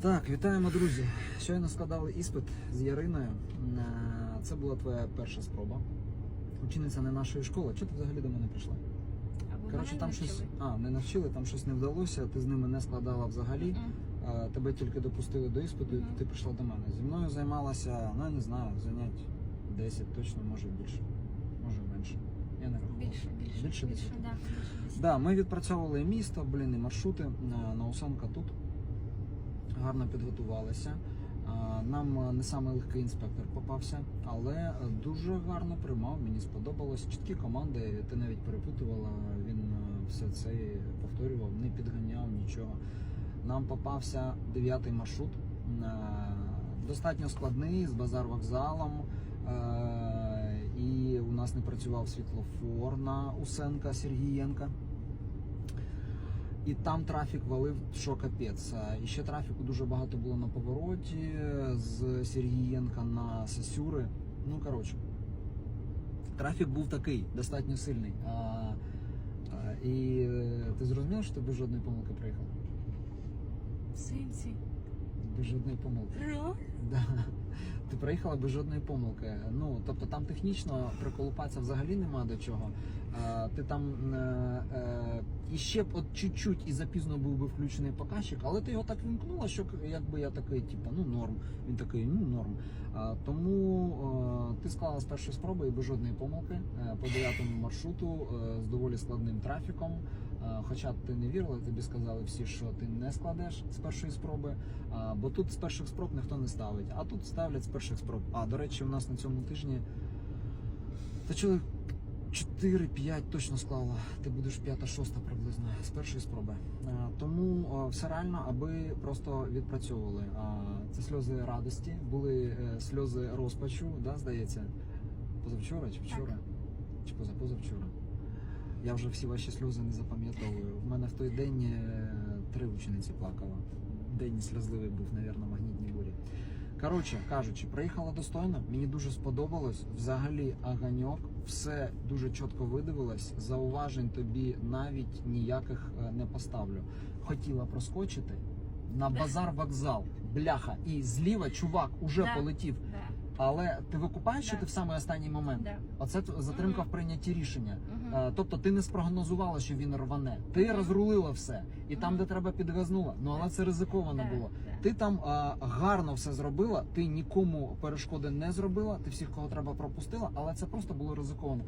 Так, вітаємо, друзі. Щойно складали іспит з Яриною. Е, Це була твоя перша спроба. Учениця не нашої школи. Чого ти взагалі до мене прийшла? Коротше, там щось. А, не навчили, там щось не вдалося, ти з ними не складала взагалі. Е, Тебе тільки допустили до іспиту, і ти прийшла до мене. Зі мною займалася, ну я не знаю, занять 10 точно, може більше, може менше. Я не рахував. Більше, більше, Більше більше, 10? да, більше. Да, ми відпрацьовували і місто, блін, і маршрути на, на Усанка тут. Гарно підготувалися. Нам е, не самий легкий інспектор попався, але дуже гарно приймав. Мені сподобалось. Чіткі команди, ти навіть перепутувала. Він е, все це повторював, не підганяв нічого. Нам попався дев'ятий маршрут. е, Достатньо складний з базар вокзалом. І у нас не працював світлофор на Усенка Сергієнка. І там трафік валив, що капець. І ще трафіку дуже багато було на повороті з Сергієнка на Сосюри. Ну, коротше, трафік був такий, достатньо сильний. А, а, і е, ти зрозумів, що ти без жодної помилки приїхав? В сенсі. Без жодної помилки. Ро? Да. Ти приїхала без жодної помилки. Ну тобто там технічно приколупатися взагалі нема до чого. Ти там е, е, і ще от чуть-чуть і запізно був би включений показчик, але ти його так вімкнула, що якби я такий, типу, ну норм. Він такий, ну норм. Тому е, ти склала з першої спроби і без жодної помилки е, по дев'ятому маршруту з доволі складним трафіком. Хоча ти не вірила, тобі сказали всі, що ти не складеш з першої спроби. Бо тут з перших спроб ніхто не ставить, а тут ставлять з перших спроб. А до речі, у нас на цьому тижні та чоловік 4-5 точно склала. Ти будеш 5-6 приблизно з першої спроби. Тому все реально, аби просто відпрацьовували. Це сльози радості, були е, сльози розпачу, да, здається, позавчора чи вчора? Чи позапозавчора. Я вже всі ваші сльози не запам'ятовую. В мене в той день е, три учениці плакало. День сльозливий був, навірно, в магнітній бурі. Коротше кажучи, приїхала достойно. Мені дуже сподобалось. Взагалі аганьок, все дуже чітко видивилось. Зауважень тобі навіть ніяких е, не поставлю. Хотіла проскочити на базар вокзал. Бляха, і зліва чувак уже Да. полетів. Да. Але ти викупаєш, що Да. ти в самий останній момент? Да. Оце затримка в прийнятті рішення. Е, Тобто ти не спрогнозувала, що він рване. Ти розрулила все. І там, де треба, підвезнула. Ну але це ризиковано було. Ти там а, гарно все зробила, ти нікому перешкоди не зробила, ти всіх, кого треба, пропустила, але це просто було ризиковано.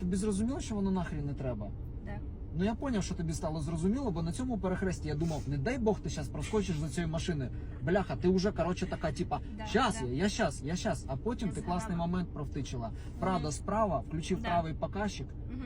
Тобі зрозуміло, що воно нахрін не треба. Да. Ну я поняв, що тобі стало зрозуміло, бо на цьому перехресті я думав, не дай Бог ти зараз проскочиш за цією машиною. Бляха, ти вже коротше така, типа, Да, щас да. я, я щас, я щас. А потім Я ти згадала. класний момент провтичила. Прада справа, включив Да. правий показчик Мгм.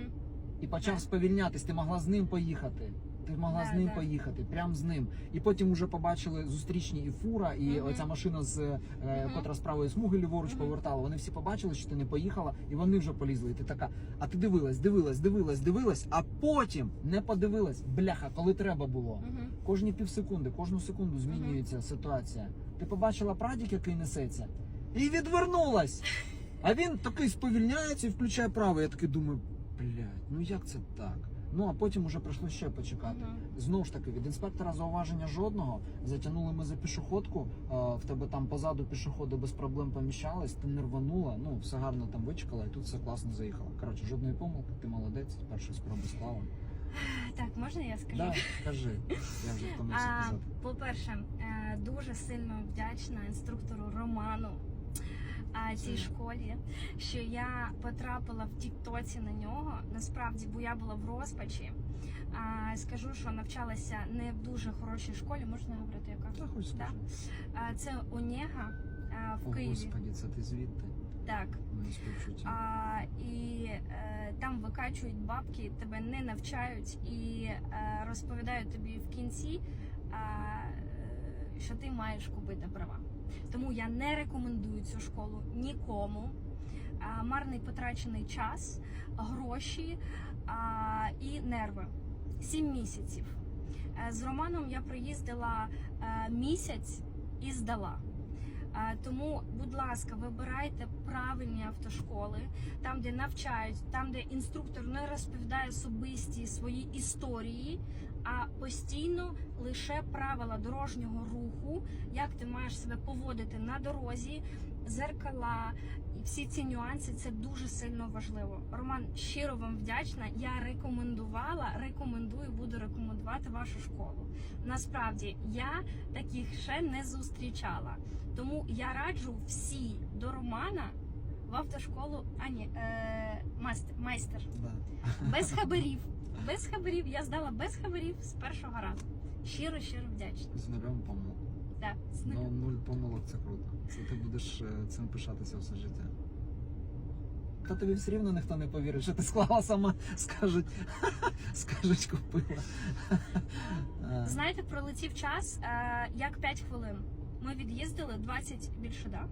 і почав Да. сповільнятись. Ти могла з ним поїхати. Ти могла Да, з ним да. поїхати, прям з ним. І потім вже побачили зустрічні і фура, і Мгм. оця машина з е, котра з правої смуги ліворуч Мгм. повертала. Вони всі побачили, що ти не поїхала, і вони вже полізли. І ти така, а ти дивилась, дивилась, дивилась, дивилась, а потім не подивилась. Бляха, коли треба було. Мгм. Кожні півсекунди, кожну секунду змінюється ситуація. Ти побачила прадік, який несеться, і відвернулась. А він такий сповільняється і включає право. Я такий думаю, блядь, ну як це так? Ну а потім уже прийшло ще почекати. Мгм. Знову ж таки, від інспектора зауваження жодного. Затягнули ми за пішоходку. а, В тебе там позаду пішоходи без проблем поміщались, ти не рванула, ну все гарно там вичекала, і тут все класно заїхало. Коротше, жодної помилки, ти молодець, першої спроби склала. Так, можна я скажу? Да, кажи, я вже втомився А, казати. По-перше, е, дуже сильно вдячна інструктору Роману а, цій школі, що я потрапила в Тіктоці на нього. Насправді, бо я була в розпачі. А, скажу, що навчалася не в дуже хорошій школі. Можна говорити, яка? Хоч Да. А, це Онега а, в О, Києві. Господі, це ти звідти? Так. А, і е, там викачують бабки, тебе не навчають і е, розповідають тобі в кінці, е, що ти маєш купити права. Тому я не рекомендую цю школу нікому. Марний потрачений час, гроші і нерви. Сім місяців. Е, З Романом я проїздила е, місяць і здала. Е, Тому, будь ласка, вибирайте правильні автошколи, там, де навчають, там, де інструктор не розповідає особисті свої історії, а постійно лише правила дорожнього руху, як ти маєш себе поводити на дорозі, зеркала і всі ці нюанси це дуже сильно важливо. Роман, щиро вам вдячна. Я рекомендувала, рекомендую, буду рекомендувати вашу школу. Насправді я таких ще не зустрічала. Тому я раджу всі до Романа в автошколу, а ні, е, майстер, майстер. Без хабарів. Без хабарів. Я здала без хабарів з першого разу. Щиро, щиро вдячна. З нульом помилок. Так, з Ну, нуль помилок це круто. Це ти будеш е, цим пишатися все життя. Та тобі все рівно ніхто не повірить, що ти склала сама, скажуть, скажуть, купила. Е, Знаєте, пролетів час е, як 5 хвилин. Ми від'їздили 20 більше, да?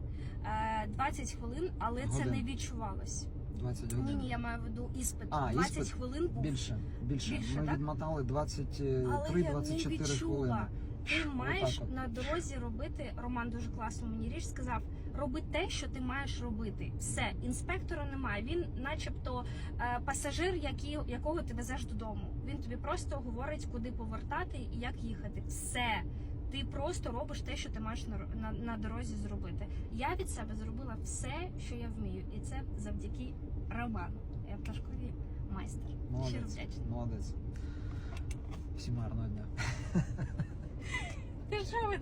Е, 20 хвилин, але це Годин. не відчувалось. 20 Ні, годин. ні, я маю в виду іспит. А, 20 іспит. хвилин був. Більше, більше. Більше, Ми так? відмотали Але я не 23-24 відчула. хвилини. Ти маєш от. на дорозі робити. Роман дуже класно мені річ сказав. Роби те, що ти маєш робити. Все, інспектора немає. Він, начебто, е, пасажир, який, якого ти везеш додому. Він тобі просто говорить, куди повертати і як їхати. Все. Ти просто робиш те, що ти маєш на, на, на дорозі зробити. Я від себе зробила все, що я вмію, і це завдяки Роману. Я пташкові Ташкові майстер. Щиро Молодець. вдячна. Молодець. Всім гарного дня. Ти що ви